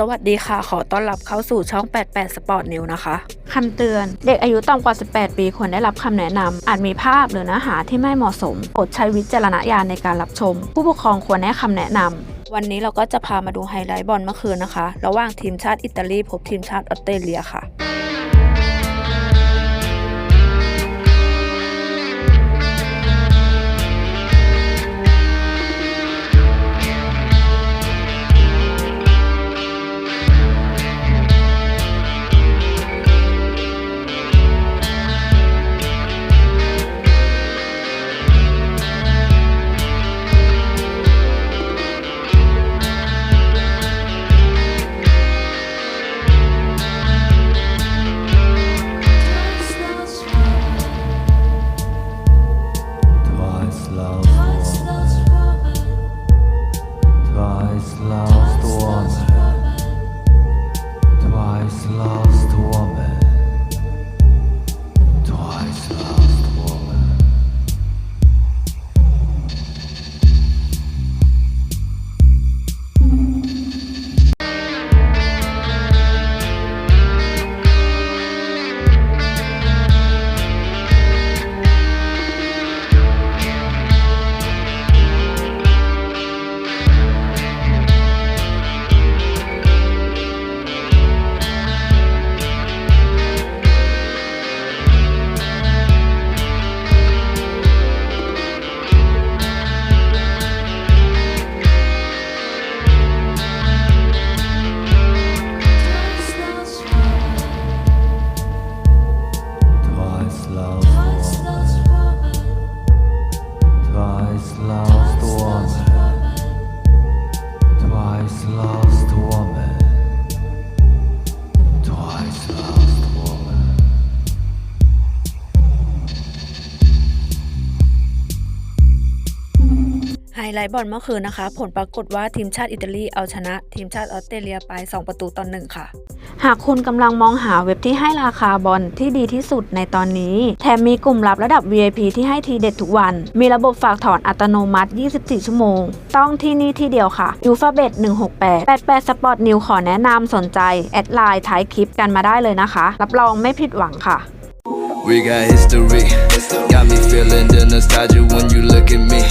สวัสดีค่ะ ขอต้อนรับเข้าสู่ช่อง 88 Sport New นะคะ คำเตือน เด็กอายุต่ำกว่า 18 ปีควรได้รับคำแนะนำอาจมีภาพหรือเนื้อหาที่ไม่เหมาะสมโปรดใช้วิจารณญาณในการรับชม ผู้ปกครองควรให้คำแนะนำวันนี้เราก็จะพามาดูไฮไลท์บอลเมื่อคืนนะคะ ระหว่างทีมชาติอิตาลีพบทีมชาติออสเตรเลียค่ะ Twice lost woman. Twice lost woman. Twice lost woman. ไฮไลท์บอลเมื่อคืนนะคะ ผลปรากฏว่าทีมชาติอิตาลีเอาชนะ ทีมชาติออสเตรเลียไป 2 ประตูต่อหนึ่งค่ะ หากคุณกำลังมองหาเว็บที่ให้ราคาบอลที่ดีที่สุดในตอนนี้ แถมมีกลุ่มลับระดับ VIP ที่ให้ทีเด็ดทุกวัน มีระบบฝากถอนอัตโนมัติ 24 ชั่วโมง ต้องที่นี่ที่เดียวค่ะ u f a b e t 168 88 Sport New ขอแนะนำสนใจ แอดไลน์ท้ายคลิปกันมาได้เลยนะคะ รับรองไม่ผิดหวังค่ะ We got history. Got me feeling the nostalgia when you look at me.